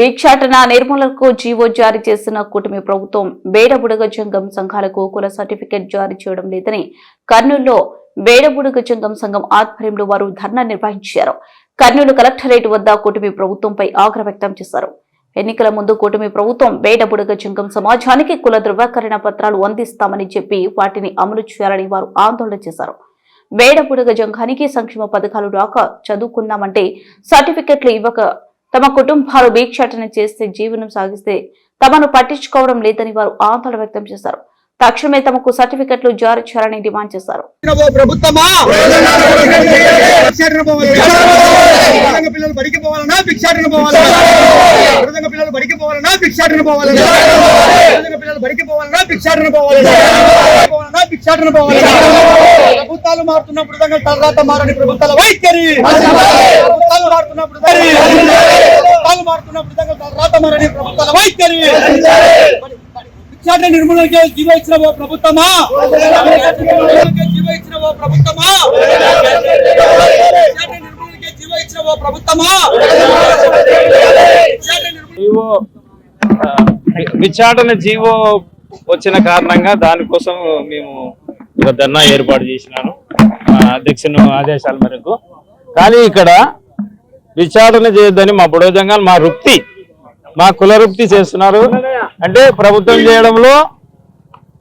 భిక్షాటన నిర్మూలనకు జీవో జారీ చేసిన కూటమి ప్రభుత్వం బేడబుడగ జంగం సంఘాలకు కుల సర్టిఫికెట్ జారీ చేయడం లేదని కర్నూలులో బేడబుడగ జంగం సంఘం ఆధ్వర్యంలో వారు ధర్నా నిర్వహించారు. కర్నూలు కలెక్టరేట్ వద్ద కూటమి ప్రభుత్వంపై ఆగ్రహ వ్యక్తం చేశారు. ఎన్నికల ముందు కూటమి ప్రభుత్వం బేడబుడగ జంగం సమాజానికి కుల ధృవీకరణ పత్రాలు అందిస్తామని చెప్పి వాటిని అమలు చేయాలని వారు ఆందోళన చేశారు. బేడబుడగ జంఘానికి సంక్షేమ పథకాలు రాక చదువుకుందామంటే సర్టిఫికెట్లు ఇవ్వక తమ కుటుంబాలు భీక్షాటన చేస్తే జీవనం సాగిస్తే తమను పట్టించుకోవడం లేదని వారు ఆందోళన వ్యక్తం చేశారు. తక్షణమే తమకు సర్టిఫికెట్లు జారీ చేయాలని డిమాండ్ చేశారు. పిల్లలు బడికి పోవాలన్నా భిక్షాటన పోవాలన్నా పిల్లలు బడికి పోవాలన్నా భిక్షాటన పోవాలన్నా పిల్లలు బడికి పోవాలన్నా భిక్షాటన పోవాలన్నా భిక్షాటన పోవాలన్నా ప్రభుత్వాలు మారుతున్నప్పుడు తర్వాత మారని ప్రభుత్వాల వైఖరి. ప్రభుత్వాలు మారుతున్నప్పుడు ప్రభుత్వాలు విధంగా తలరాత ప్రభుత్వాల వైఖరి. భిక్షాటన నిర్మూలనకే జీవ ఇచ్చిన ఓ ప్రభుత్వమా? జీవ ఇచ్చిన ఓ ప్రభుత్వమా? నిర్మూలనకే జీవ ఇచ్చిన ఓ ప్రభుత్వమా? జీవో విచారణ జీవో వచ్చిన కారణంగా దానికోసం మేము ఒక ధర్నా ఏర్పాటు చేసినాను అధ్యక్షుని ఆదేశాల మేరకు. కానీ ఇక్కడ విచారణ చేయొద్దని మా బుడోజంగాలు మా వృత్తి మా కుల వృత్తి చేస్తున్నారు. అంటే ప్రభుత్వం చేయడంలో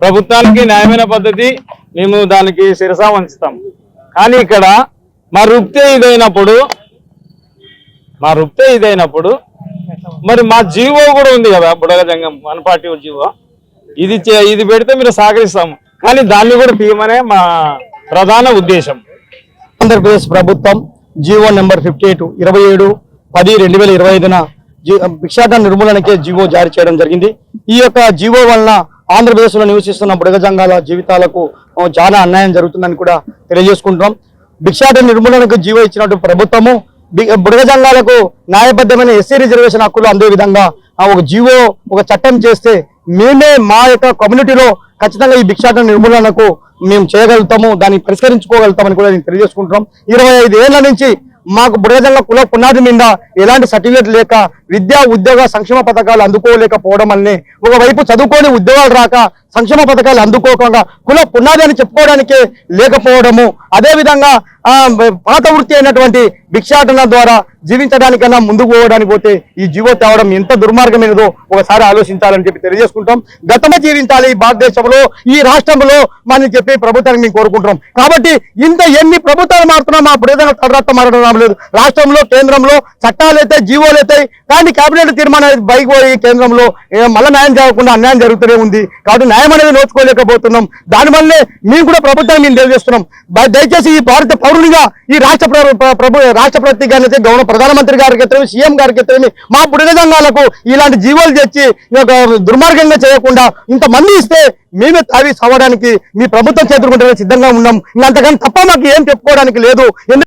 ప్రభుత్వానికి న్యాయమైన పద్ధతి మేము దానికి శిరసా వంచుతాం. కానీ ఇక్కడ మా వృత్తి ఇదైనప్పుడు మా వృత్తే ఇదైనప్పుడు మరి మా జీవో కూడా ఉంది కదా బుడగ జంగం వన్ పార్టీ జీవో. ఇది చే- ఇది పెడితే మీరు సహకరిస్తాము. కానీ దాన్ని కూడా తీయమనే మా ప్రధాన ఉద్దేశం. ఆంధ్రప్రదేశ్ ప్రభుత్వం జీవో నెంబర్ ఫిఫ్టీ ఎయిట్ ఇరవై ఏడు పది రెండు వేల ఇరవై ఐదున జీ- భిక్షాటన నిర్మూలనకే జీవో జారీ చేయడం జరిగింది. ఈ యొక్క జీవో వలన ఆంధ్రప్రదేశ్లో నివసిస్తున్న బుడగ జంగాల జీవితాలకు చాలా అన్యాయం జరుగుతుందని కూడా తెలియజేసుకుంటున్నాం. భిక్షాటన నిర్మూలనకు జీవో ఇచ్చినట్టు ప్రభుత్వము బుడగజంగాలకు బుడగ జంగాలకు న్యాయబద్ధమైన ఎస్సీ రిజర్వేషన్ హక్కులు అందే విధంగా ఒక జీవో ఒక చట్టం చేస్తే మేమే మా యొక్క కమ్యూనిటీలో ఖచ్చితంగా ఈ భిక్షాటన నిర్మూలనకు మేము చేయగలుగుతాము దాన్ని పరిష్కరించుకోగలుగుతామని కూడా నేను తెలియజేసుకుంటున్నాం. ఇరవై ఐదు ఏళ్ళ నుంచి మాకు బుడగజంగ కుల పునాది మీద ఎలాంటి సర్టిఫికేట్ లేక విద్యా ఉద్యోగ సంక్షేమ పథకాలు అందుకోలేకపోవడం అనే ఒకవైపు చదువుకొని ఉద్యోగాలు రాక సంక్షేమ పథకాలు అందుకోకుండా కుల పునాది అని చెప్పుకోవడానికే లేకపోవడము అదేవిధంగా పాత వృత్తి అయినటువంటి భిక్షాటన ద్వారా జీవించడానికన్నా ముందుకు పోవడానికి పోతే ఈ జీవో తేవడం ఎంత దుర్మార్గమైనదో ఒకసారి ఆలోచించాలని చెప్పి తెలియజేసుకుంటాం. గతమే జీవించాలి భారతదేశంలో ఈ రాష్ట్రంలో మనం చెప్పి ప్రభుత్వాన్ని మేము కోరుకుంటున్నాం. కాబట్టి ఇంత ఎన్ని ప్రభుత్వాలు మారుతున్నా మా ఇప్పుడు ఏదైనా తలరాత్త మారడం లేదు. రాష్ట్రంలో కేంద్రంలో చట్టాలు అయితే జీవోలు అయితే కానీ కేబినెట్ తీర్మానం బైక్ పోయి కేంద్రంలో మళ్ళీ న్యాయం జరగకుండా అన్యాయం జరుగుతూనే ఉంది. కాబట్టి న్యాయం అనేది నోచుకోలేకపోతున్నాం. దానివల్లే మేము కూడా ప్రభుత్వాన్ని మేము తెలియజేస్తున్నాం. దయచేసి ఈ భారత పౌరునిగా ఈ రాష్ట్ర ప్రభు రాష్ట్ర ప్రతి గౌరవ ప్రధానమంత్రి గారికి అయితే సీఎం గారికి అయితే మా బుడిగ సంఘాలకు ఇలాంటి జీవోలు తెచ్చి యొక్క దుర్మార్గంగా చేయకుండా ఇంతమంది ఇస్తే మేమే తావి సవడానికి మీ ప్రభుత్వం చేతుకుంటే సిద్ధంగా ఉన్నాం. ఇంకంతకన్నా తప్ప మాకు ఏం చెప్పుకోవడానికి లేదు.